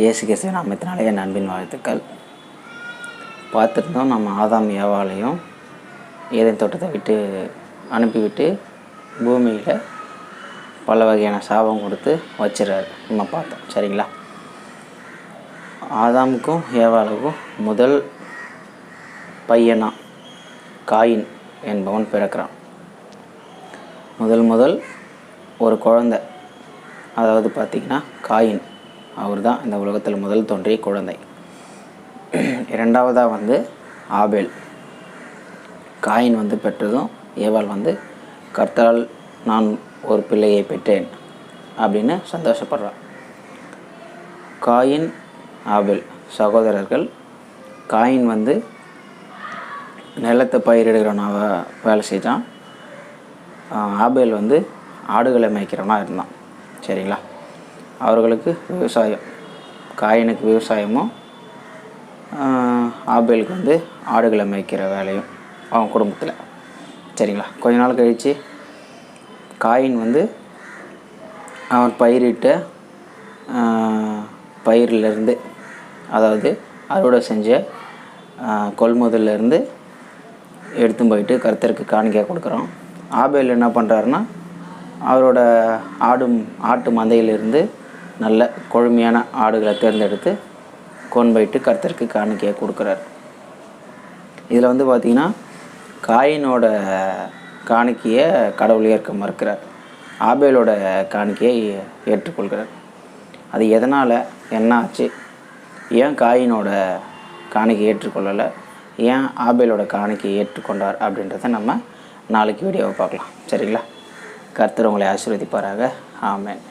இயேசு கிறிஸ்துவின் நாமத்தினாலே என் அன்பின் வாழ்த்துக்கள். பார்த்துருந்தோம் நம்ம ஆதாம் ஏவாளையும் ஏதேன் தோட்டத்தை விட்டு அனுப்பிவிட்டு பூமியில் பல வகையான சாபம் கொடுத்து வச்சிடறாரு நம்ம பார்த்தோம். சரிங்களா? ஆதாமுக்கும் ஏவாளுக்கும் முதல் பையனா காயின் என்பவன் பிறக்கிறான். முதல் முதல் ஒரு குழந்த அதாவது பார்த்திங்கன்னா காயின். அவர் தான் இந்த உலகத்தில் முதல் தோன்றிய குழந்தை. இரண்டாவதாக வந்து ஆபேல். காயின் வந்து பெற்றதும் ஏவாள் வந்து கர்த்தால் நான் ஒரு பிள்ளையை பெற்றேன் அப்படின்னு சந்தோஷப்படுறான் காயின் ஆபேல் சகோதரர்கள் காயின் வந்து நிலத்தை பயிரிடுகிறவனாக வேலை செஞ்சான் ஆபேல் வந்து ஆடுகளை மேய்க்கிறவனாக இருந்தான். சரிங்களா? அவர்களுக்கு விவசாயம். காயினுக்கு விவசாயமும் ஆபேலுக்கு வந்து ஆடுகளை மேய்க்கிற வேலையும் அவன் குடும்பத்தில். சரிங்களா? கொஞ்ச நாள் கழித்து காயின் வந்து அவன் பயிரிட்ட பயிரிலிருந்து அதாவது அறுவடை செஞ்ச கொள்முதலேருந்து எடுத்து போயிட்டு கருத்தருக்கு காணிக்கையாக கொடுக்குறோம் ஆபேல் என்ன பண்ணுறாருன்னா அவரோட ஆடும் ஆட்டு மந்தையிலிருந்து நல்ல கொழுமையான ஆடுகளை தேர்ந்தெடுத்து கொண்டு போயிட்டு கருத்தருக்கு காணிக்கையாக கொடுக்குறாரு. இதில் வந்து பார்த்திங்கன்னா காயினோட காணிக்கையை கடவுள் ஏற்க மறுக்கிறார். ஆபேலோட காணிக்கையை ஏற்றுக்கொள்கிறார். அது எதனால்? என்ன ஆச்சு? ஏன் காயினோட காணிக்கை ஏற்றுக்கொள்ளலை? ஏன் ஆபேலோட காணிக்கையை ஏற்றுக்கொண்டார் அப்படின்றத நம்ம நாளைக்கு வீடியோவை பார்க்கலாம். சரிங்களா? கர்த்தர் உங்களை ஆசீர்வதிப்பாராக. ஆமேன்.